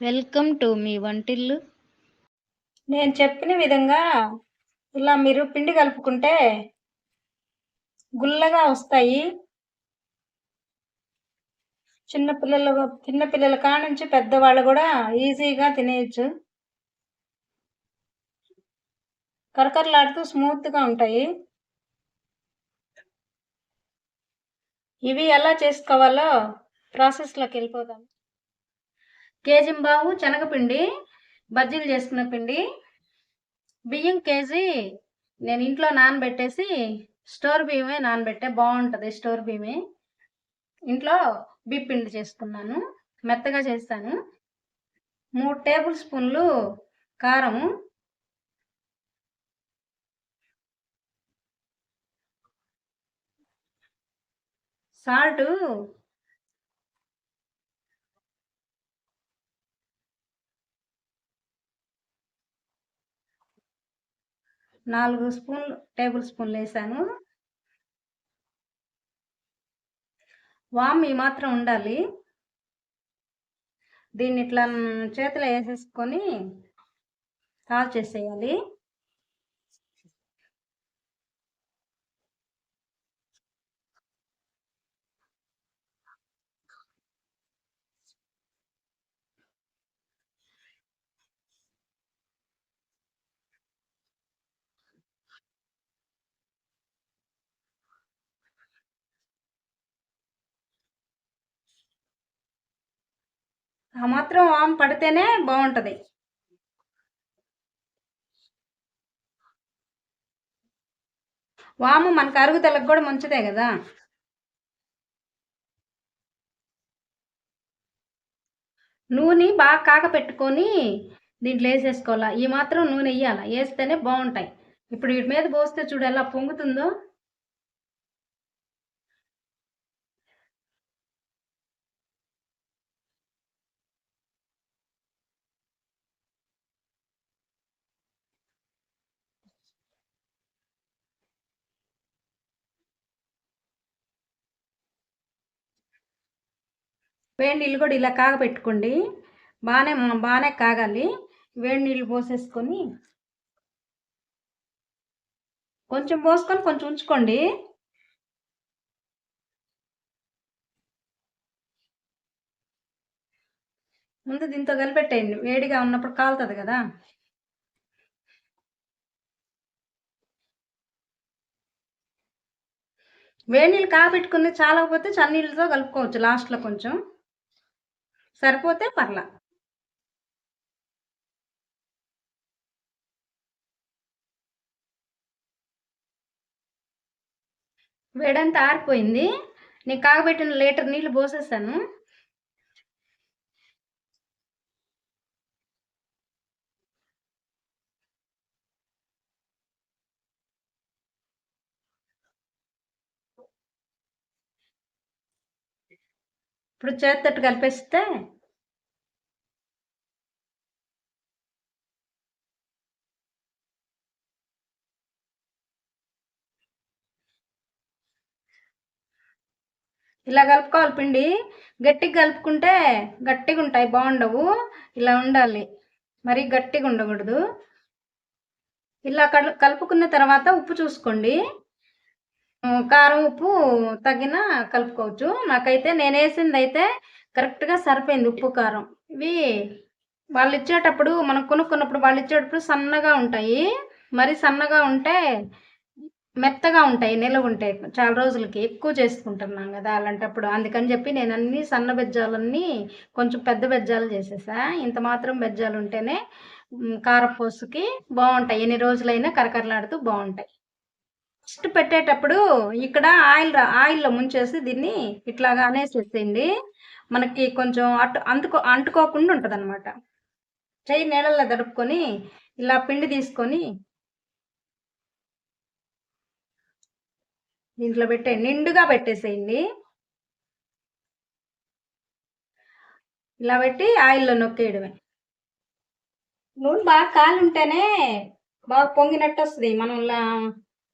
Welcome to me వంటిల్లు. నేను చెప్పిన విధంగా ఇలా మీరు పిండి కలుపుకుంటే గుల్లగా వస్తాయి. చిన్నపిల్లలు చిన్నపిల్లల కాడ నుంచి పెద్దవాళ్ళు కూడా ఈజీగా తినేయచ్చు. కరకరలాడుతూ స్మూత్గా ఉంటాయి. ఇవి ఎలా చేసుకోవాలో ప్రాసెస్లోకి వెళ్ళిపోదాం. కేజీ బావు శనగపిండి బజ్జీలు చేసుకున్న పిండి బియ్యం కేజీ నేను ఇంట్లో నానబెట్టేసి స్టోర్ బియ్యమే నానబెట్టే బాగుంటుంది స్టోర్ బియ్యమే. ఇంట్లో బిప్పిండి చేసుకున్నాను మెత్తగా చేస్తాను. మూడు టేబుల్ స్పూన్లు కారం సాల్ట్ నాలుగు స్పూన్లు టేబుల్ స్పూన్లు వేసాను. వామ్ ఈ మాత్రం ఉండాలి. దీన్ని ఇట్లా చేతిలో వేసేసుకొని కాల్ చేసేయాలి. ఆ మాత్రం వామ్ పడితేనే బాగుంటుంది. వాము మనకు అరుగుదలకు కూడా మంచిదే కదా. నూనె బాగా కాకపెట్టుకొని దీంట్లో వేసేసుకోవాలా. ఈ మాత్రం నూనె వేయాలి. వేస్తేనే బాగుంటాయి. ఇప్పుడు వీటి మీద పోస్తే చూడు ఎలా పొంగుతుందో. వేడి నీళ్ళు కూడా ఇలా కాగబెట్టుకోండి బాగానే బాగానే కాగాలి. వేడి నీళ్ళు పోసేసుకొని కొంచెం పోసుకొని కొంచెం ఉంచుకోండి. ముందు దీంతో కలిపెట్టేయండి. వేడిగా ఉన్నప్పుడు కాలుతుంది కదా. వేడి నీళ్ళు కాగబెట్టుకుని చాలకపోతే చన్నీళ్ళతో కలుపుకోవచ్చు లాస్ట్లో కొంచెం. సరిపోతే పర్లా. వేడంతా ఆరిపోయింది. నేను కాగబెట్టిన లీటర్ నీళ్ళు పోసేసాను. ఇప్పుడు చేత్తట్టు కలిపేస్తే? ఇలా కలుపుకోవాలి పిండి. గట్టిగా కలుపుకుంటే గట్టిగా ఉంటాయి బాగుండవు. ఇలా ఉండాలి. మరి గట్టిగా ఉండకూడదు ఇలా కలుపుకున్న తర్వాత ఉప్పు చూసుకోండి. కారం ఉప్పు తగిన కలుపుకోవచ్చు. నాకైతే నేను వేసింది అయితే కరెక్ట్గా సరిపోయింది ఉప్పు కారం. ఇవి వాళ్ళు ఇచ్చేటప్పుడు మనం కొనుక్కున్నప్పుడు వాళ్ళు ఇచ్చేటప్పుడు సన్నగా ఉంటాయి. మరి సన్నగా ఉంటే మెత్తగా ఉంటాయి నిలవ ఉంటాయి. చాలా రోజులకి ఎక్కువ చేసుకుంటున్నాం కదా అలాంటప్పుడు. అందుకని చెప్పి నేను అన్ని సన్న బెజ్జాలన్నీ కొంచెం పెద్ద బెజ్జాలు చేసేసా. ఇంత మాత్రం బెజ్జాలు ఉంటేనే కారపూసకి బాగుంటాయి. ఎన్ని రోజులైనా కరకరలాడుతూ బాగుంటాయి. ఫస్ట్ పెట్టేటప్పుడు ఇక్కడ ఆయిల్ ఆయిల్లో ముంచేసి దీన్ని ఇట్లాగా అనేసేసింది మనకి కొంచెం అటు అంటుకో అంటుకోకుండా ఉంటుంది అనమాట చెయ్యి నీళ్ళల్లో దడుపుకొని ఇలా పిండి తీసుకొని దీంట్లో పెట్టే నిండుగా పెట్టేసేయండి. ఇలా పెట్టి ఆయిల్లో నొక్కేయడమే. నూనె బాగా కాలుంటేనే బాగా పొంగినట్టు వస్తుంది మనం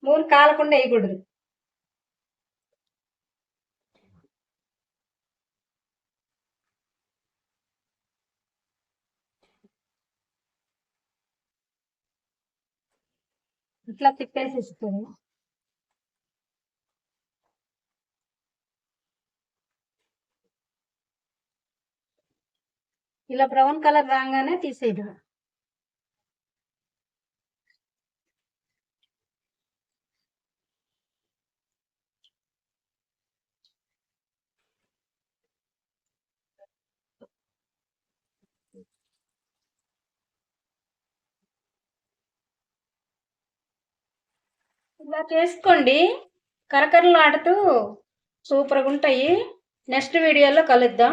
నూనె కాలకుండా వేయకూడదు. ఇట్లా తిప్పేసి ఇస్తుంది ఇలా బ్రౌన్ కలర్ రాగానే తీసేయడం. ఇలా చేసుకోండి. కరకరలాడుతూ సూపర్గా ఉంటాయి. నెక్స్ట్ వీడియోలో కలుద్దాం.